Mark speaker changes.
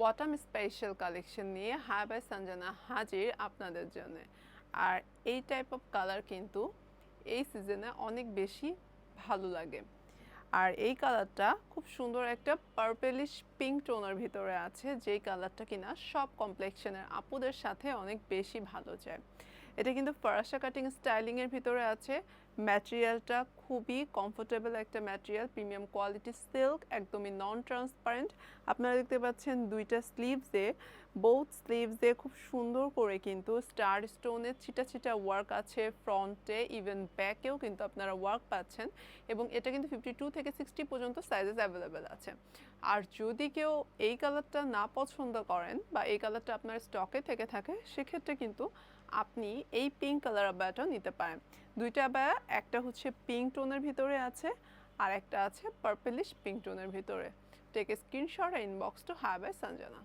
Speaker 1: ওয়াটাম special collection নিয়ে hi bye Sanjana হাজির আপনাদের জন্য। আর এই টাইপ অফ কালার কিন্তু এই সিজনে অনেক বেশি ভালো লাগে। আর এই কালারটা খুব সুন্দর একটা পার্পেলিশ পিঙ্ক টোনের ভিতরে আছে, যেই কালারটা কিনা সব কমপ্লেকশনের আপুদের সাথে অনেক বেশি ভালো যায়। এটা কিন্তু ফরাসা কাটিং স্টাইলিংয়ের ভিতরে আছে ম্যাটেরিয়ালটা খুবই কমফোর্টেবল একটা ম্যাটেরিয়াল প্রিমিয়াম কোয়ালিটি সিল্ক একদমই নন ট্রান্সপারেন্ট আপনারা দেখতে পাচ্ছেন দুইটা স্লিভসে বোথ স্লিভসে খুব সুন্দর করে কিন্তু স্টার স্টোনের ছিটা ছিটা ওয়ার্ক আছে ফ্রন্টে ইভেন ব্যাকেও কিন্তু আপনারা ওয়ার্ক পাচ্ছেন। এবং এটা কিন্তু ফিফটি টু থেকে সিক্সটি পর্যন্ত সাইজেস অ্যাভেলেবেল আছে। আর যদি কেউ এই কালারটা না পছন্দ করেন বা এই কালারটা আপনার স্টকে থেকে থাকে, সেক্ষেত্রে কিন্তু আপনি এই পিঙ্ক কালার আবায়াটাও নিতে পারেন। দুইটা আবায়া একটা হচ্ছে পিঙ্ক টোনের ভিতরে আছে, আর একটা আছে পার্পেলিশ পিঙ্ক টোনের ভিতরে। Take screenshot inbox to have a Sanjana